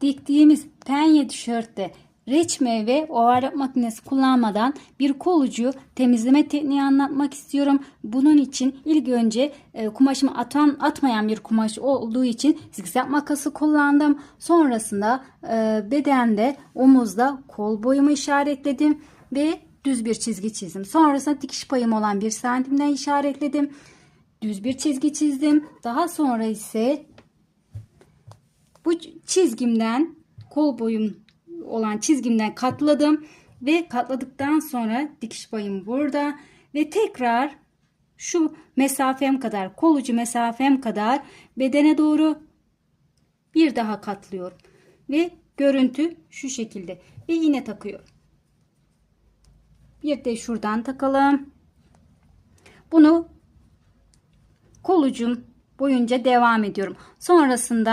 diktiğimiz penye tişörtte reçme ve ovarlak makinesi kullanmadan bir kolucu temizleme tekniği anlatmak istiyorum. Bunun için ilk önce e, kumaşımı atan atmayan bir kumaş olduğu için zikzak makası kullandım. Sonrasında e, bedende omuzda kol boyumu işaretledim ve düz bir çizgi çizdim. Sonrasında dikiş payım olan bir santimden işaretledim. Düz bir çizgi çizdim. Daha sonra ise bu çizgimden kol boyum olan çizgimden katladım ve katladıktan sonra dikiş payım burada ve tekrar şu mesafem kadar kolucu mesafem kadar bedene doğru bir daha katlıyorum ve görüntü şu şekilde ve yine takıyorum. Bir de şuradan takalım. Bunu kolucum boyunca devam ediyorum. Sonrasında